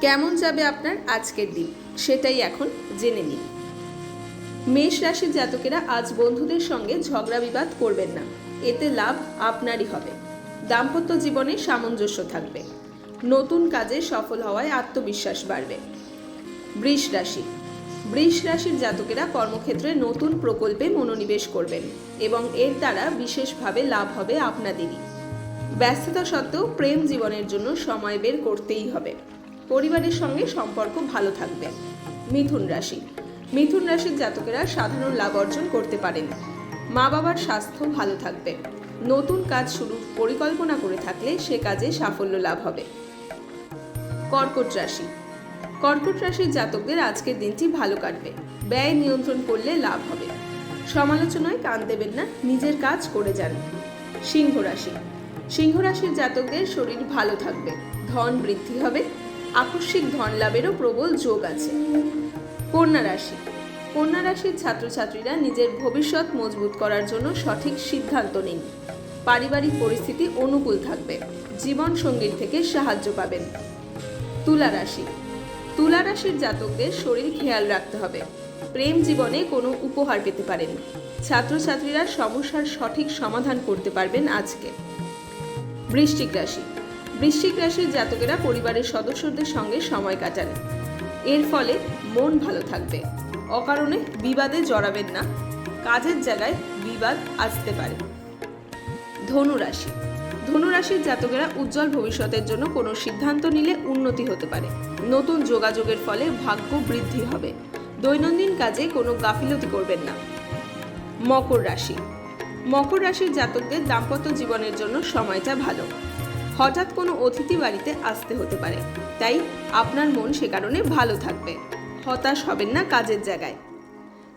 কেমন যাবে আপনার আজকের দিন? সেটাই এখন জেনে নিন। মেষ রাশির জাতকেরা আজ বন্ধুদের সঙ্গে ঝগড়া বিবাদ করবেন না। এতে লাভ আপনারই হবে। দাম্পত্য জীবনে সামঞ্জস্য থাকবে। নতুন কাজে সফল হওয়ায় আত্মবিশ্বাস বাড়বে। বৃষ রাশি। বৃষ রাশির জাতকেরা কর্মক্ষেত্রে নতুন প্রকল্পে মনোনিবেশ করবেন এবং এর দ্বারা বিশেষভাবে লাভ হবে আপনাদেরই। ব্যস্ততা সত্ত্বেও প্রেম জীবনের জন্য সময় বের করতেই হবে। পরিবারের সঙ্গে সম্পর্ক ভালো থাকবে। মিথুন রাশি। মিথুন রাশির জাতকেরা সাধারণ লাভ অর্জন করতে পারেন। মা বাবার স্বাস্থ্য ভালো থাকবে। নতুন কাজ শুরুর পরিকল্পনা করে থাকলে সে কাজে সাফল্য লাভ হবে। কর্কট রাশি। কর্কট রাশির জাতকদের আজকের দিনটি ভালো কাটবে। ব্যয় নিয়ন্ত্রণ করলে লাভ হবে। সমালোচনায় কান দেবেন না, নিজের কাজ করে যান। সিংহ রাশি। সিংহ রাশির জাতকদের শরীর ভালো থাকবে। ধন বৃদ্ধি হবে। আকস্মিক ধন লাভেরও প্রবল যোগ আছে। কন্যা রাশি। কন্যা রাশির ছাত্রছাত্রীরা নিজের ভবিষ্যৎ মজবুত করার জন্য সঠিক সিদ্ধান্ত নিন। পারিবারিক পরিস্থিতি অনুকূল থাকবে। জীবন সঙ্গীর থেকে সাহায্য পাবেন। তুলা রাশি। তুলা রাশির জাতকদের শরীর খেয়াল রাখতে হবে। প্রেম জীবনে কোনো উপহার পেতে পারেন। ছাত্রছাত্রীরা সমস্যার সঠিক সমাধান করতে পারবেন আজকে। বৃশ্চিক রাশি। বৃশ্চিক রাশির জাতকেরা পরিবারের সদস্যদের সঙ্গে সময় কাটান। এর ফলে মন ভালো থাকবে। অকারণে বিবাদে জড়াবেন না। কাজের জায়গায় বিবাদ আসতে পারে। ধনুরাশি ধনুরাশির জাতকেরা উজ্জ্বল ভবিষ্যতের জন্য কোনো সিদ্ধান্ত নিলে উন্নতি হতে পারে। নতুন যোগাযোগের ফলে ভাগ্য বৃদ্ধি হবে। দৈনন্দিন কাজে কোনো গাফিলতি করবেন না। মকর রাশি। মকর রাশির জাতকদের দাম্পত্য জীবনের জন্য সময়টা ভালো। হঠাৎ কোনো অতিথি বাড়িতে আসতে হতে পারে। তাই আপনার মন সে কারণে ভালো থাকবে। হতাশ হবেন না কাজের জায়গায়।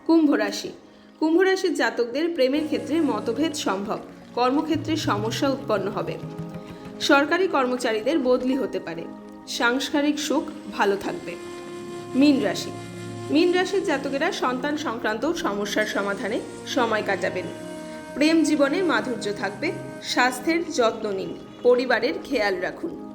কুম্ভ রাশি। কুম্ভ রাশির জাতকদের প্রেমের ক্ষেত্রে মতভেদ সম্ভব। কর্মক্ষেত্রে সমস্যা উৎপন্ন হবে। সরকারি কর্মচারীদের বদলি হতে পারে। সাংসারিক সুখ ভালো থাকবে। মীন রাশি। মীন রাশির জাতকেরা সন্তান সংক্রান্ত সমস্যার সমাধানে সময় কাটাবেন। প্রেম জীবনে মাধুর্য থাকবে। স্বাস্থ্যের যত্ন নিন। পরিবারের খেয়াল রাখুন।